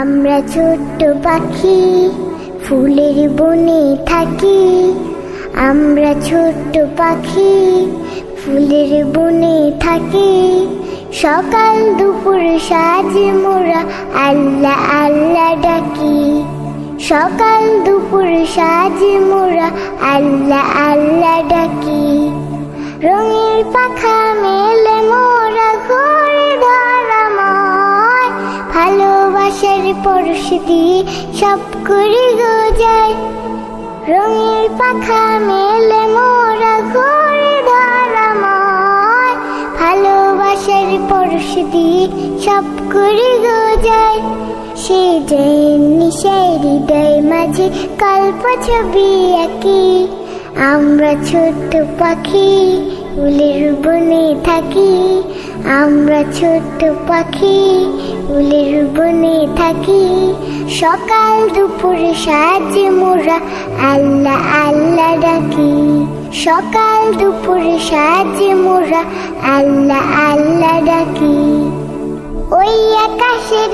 আমরা ছোট্ট পাখি, ফুলের বনে থাকি। আমরা ছোট্ট পাখি, ফুলের বনে থাকি। সকাল দুপুর সাজে মোরা, আল্লাহ আল্লাহ ডাকি। সকাল দুপুর সাজে মোরা, আল্লাহ আল্লাহ ডাকি। রঙের পাখা মেলে ভালোবাসার পরশ দিয়ে সব করে গো যায় রঙের পাখা মেলে মোরা ঘরে ধরাময় ভালোবাসার পরশ দিয়ে সব করে গো যায় সে যেমনি সেই হৃদয় মাঝে কল্প ছবি আঁকি। আমরা ছোট্ট পাখি উলের বনে থাকি, আমরা ছোট্ট পাখি। উলের বনে থাকি, সকাল দুপুরে সাজে মোরা, আল্লাহ আল্লাহ ডাকি। সকাল দুপুরে সাজে মোরা, আল্লাহ আল্লাহ ডাকি। ওই আকাশের